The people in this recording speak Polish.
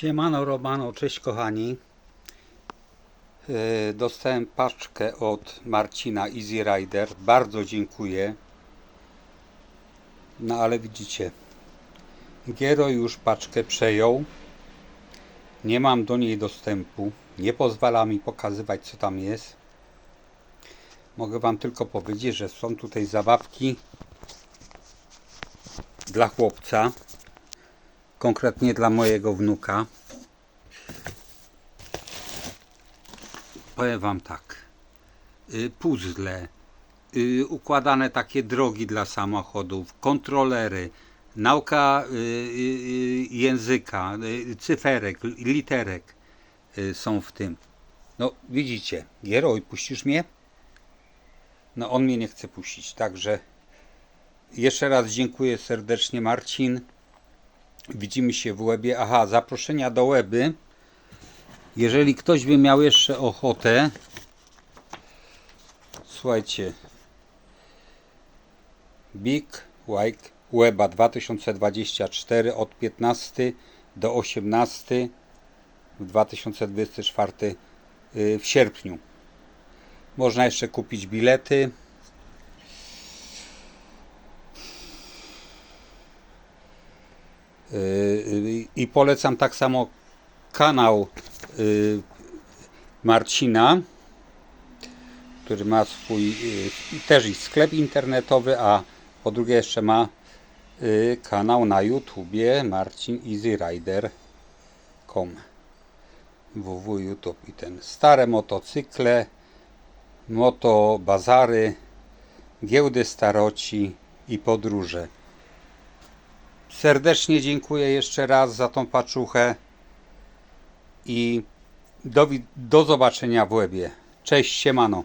Siemano Romano, cześć kochani. E, Dostałem paczkę od Marcina Easy Rider. Bardzo dziękuję. No ale widzicie, Giero już paczkę przejął. Nie mam do niej dostępu. Nie pozwala mi pokazywać co tam jest. Mogę Wam tylko powiedzieć, że są tutaj zabawki dla chłopca konkretnie dla mojego wnuka. Powiem Wam tak. Y, Puzzle, y, układane takie drogi dla samochodów, kontrolery, nauka y, języka, cyferek, li- literek są w tym. No widzicie, Gieroj, puścisz mnie? No on mnie nie chce puścić, także jeszcze raz dziękuję serdecznie Marcin. Widzimy się w łebie. Aha, zaproszenia do łeby. Jeżeli ktoś by miał jeszcze ochotę, słuchajcie, Big White Weba 2024 od 15 do 18 w 2024 y, w sierpniu. Można jeszcze kupić bilety. I polecam tak samo kanał yy, Marcina, który ma swój też i sklep internetowy, a po drugie jeszcze ma kanał na YouTubie marcineasyrider.com www YouTube i ten stare motocykle, motobazary, giełdy staroci i podróże. Serdecznie dziękuję jeszcze raz za tą paczuchę i do, do zobaczenia w łebie. Cześć, siemano.